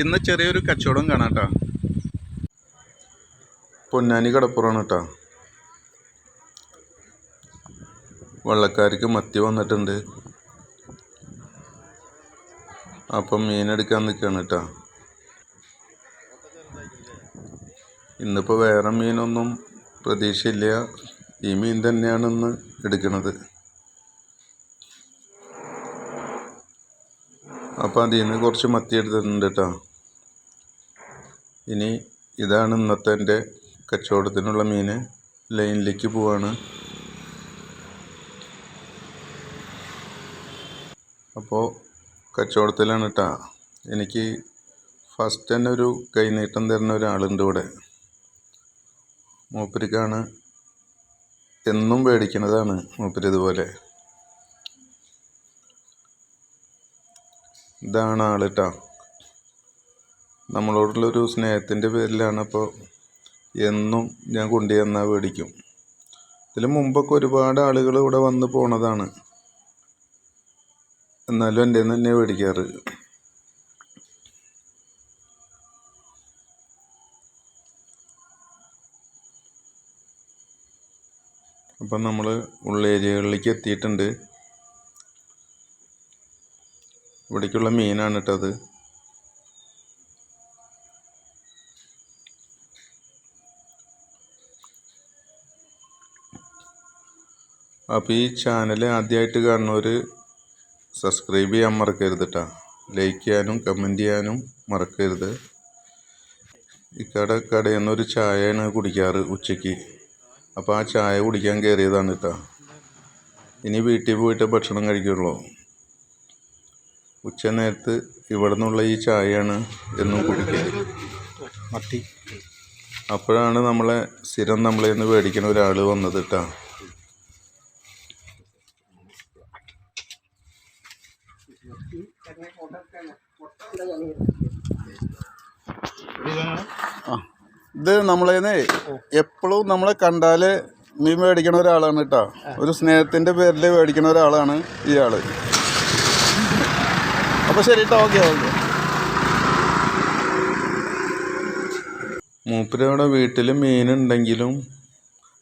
ഇന്ന് ചെറിയൊരു കച്ചവടം കാണാം കേട്ടോ പൊന്നാനി കടപ്പുറമാണ് കേട്ടോ വള്ളക്കാർക്ക് മത്തി വന്നിട്ടുണ്ട്. അപ്പം മീനെടുക്കാൻ നിൽക്കുകയാണ് കേട്ടോ ഇന്നിപ്പോൾ വേറെ മീനൊന്നും പ്രതീക്ഷയില്ല. ഈ മീൻ തന്നെയാണ് ഇന്ന് എടുക്കുന്നത് അപ്പോൾ അതിൽ നിന്ന് കുറച്ച് മത്തി എടുത്തിട്ടുണ്ട് കേട്ടോ ഇനി ഇതാണ് ഇന്നത്തെ എന്റെ കച്ചവടത്തിനുള്ള മീൻ ലൈനിലേക്ക് പോവാണ്. അപ്പോൾ കച്ചവടത്തിലാണ് കേട്ടോ എനിക്ക് ഫസ്റ്റ് തന്നെ ഒരു കൈനീട്ടം തരുന്ന ഒരാളുണ്ട് ഇവിടെ. മൂപ്പരിക്കാണ് എന്നും മേടിക്കുന്നതാണ് മൂപ്പര് ഇതുപോലെ. ഇതാണ് ആൾ കേട്ടോ നമ്മളോടുള്ളൊരു സ്നേഹത്തിന്റെ പേരിലാണ് അപ്പോൾ എന്നും ഞാൻ കൊണ്ടുചെന്നാൽ മേടിക്കും ഇതിന് മുമ്പൊക്കെ ഒരുപാട് ആളുകൾ ഇവിടെ വന്ന് പോണതാണ്. എന്നാലും എന്റെ തന്നെ മേടിക്കാറ് അപ്പം നമ്മൾ ഉള്ളേരിയകളിലേക്ക് എത്തിയിട്ടുണ്ട്. ഇവിടേക്കുള്ള മീനാണ് കേട്ടത് അപ്പോൾ ഈ ചാനൽ ആദ്യമായിട്ട് കാണുന്നവർ സബ്സ്ക്രൈബ് ചെയ്യാൻ മറക്കരുത് കേട്ടോ ലൈക്ക് ചെയ്യാനും കമന്റ് ചെയ്യാനും മറക്കരുത്. ഇക്കടെ കടയിൽ ചായയാണ് കുടിക്കാറ് ഉച്ചയ്ക്ക്. അപ്പോൾ ആ ചായ കുടിക്കാൻ കയറിയതാണ് കേട്ടോ ഇനി വീട്ടിൽ പോയിട്ട് ഭക്ഷണം കഴിക്കുള്ളൂ. ഉച്ച നേരത്ത് ഇവിടെ നിന്നുള്ള ഈ ചായയാണ് എന്നും കുടിക്കുന്നത് മത്തി. അപ്പോഴാണ് നമ്മളെ സ്ഥിരം നമ്മളെ നിന്ന് മേടിക്കുന്ന ഒരാൾ വന്നത് കേട്ടോ. ഇത് നമ്മളേന്ന് എപ്പോഴും നമ്മളെ കണ്ടാൽ മീൻ മേടിക്കണ ഒരാളാണ് കേട്ടോ. ഒരു സ്നേഹത്തിന്റെ പേരിൽ മേടിക്കണ ഒരാളാണ് ഇയാൾ അപ്പോൾ ശരി കേട്ടോ ഓക്കെ ഓക്കെ. മൂപ്പരവിടെ വീട്ടിൽ മീനുണ്ടെങ്കിലും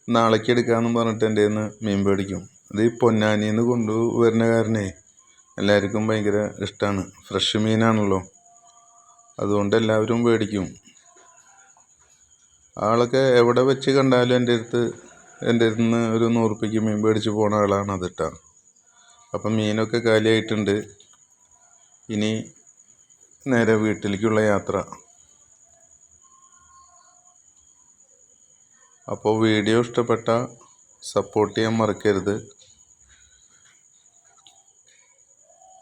നാളേക്ക് എടുക്കാമെന്ന് പറഞ്ഞിട്ട് എന്റെ നിന്ന് മീൻ മേടിക്കും. അത് ഈ പൊന്നാനിയിൽ നിന്ന് കൊണ്ടുവരുന്ന കാരണേ എല്ലാവർക്കും ഭയങ്കര ഇഷ്ടമാണ് ഫ്രഷ് മീനാണല്ലോ. അതുകൊണ്ട് എല്ലാവരും മേടിക്കും. ആളൊക്കെ എവിടെ വെച്ച് കണ്ടാലും എന്റെ അടുത്ത് എന്റെ അടുത്ത് നിന്ന് ഒരു നൂറുപ്യക്ക് മീൻ മേടിച്ച് പോണ ആളാണ് അത് കേട്ടോ അപ്പം മീനൊക്കെ കാലിയായിട്ടുണ്ട്. ഇനി നേരെ വീട്ടിലേക്കുള്ള യാത്ര. അപ്പോൾ വീഡിയോ ഇഷ്ടപ്പെട്ട സപ്പോർട്ട് ചെയ്യാൻ മറക്കരുത്.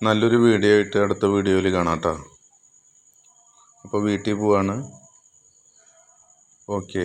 നല്ലൊരു വീഡിയോ ആയിട്ട് അടുത്ത വീഡിയോയിൽ കാണാം കേട്ടോ അപ്പോൾ വീട്ടിൽ പോവാണ്. ഓക്കെ.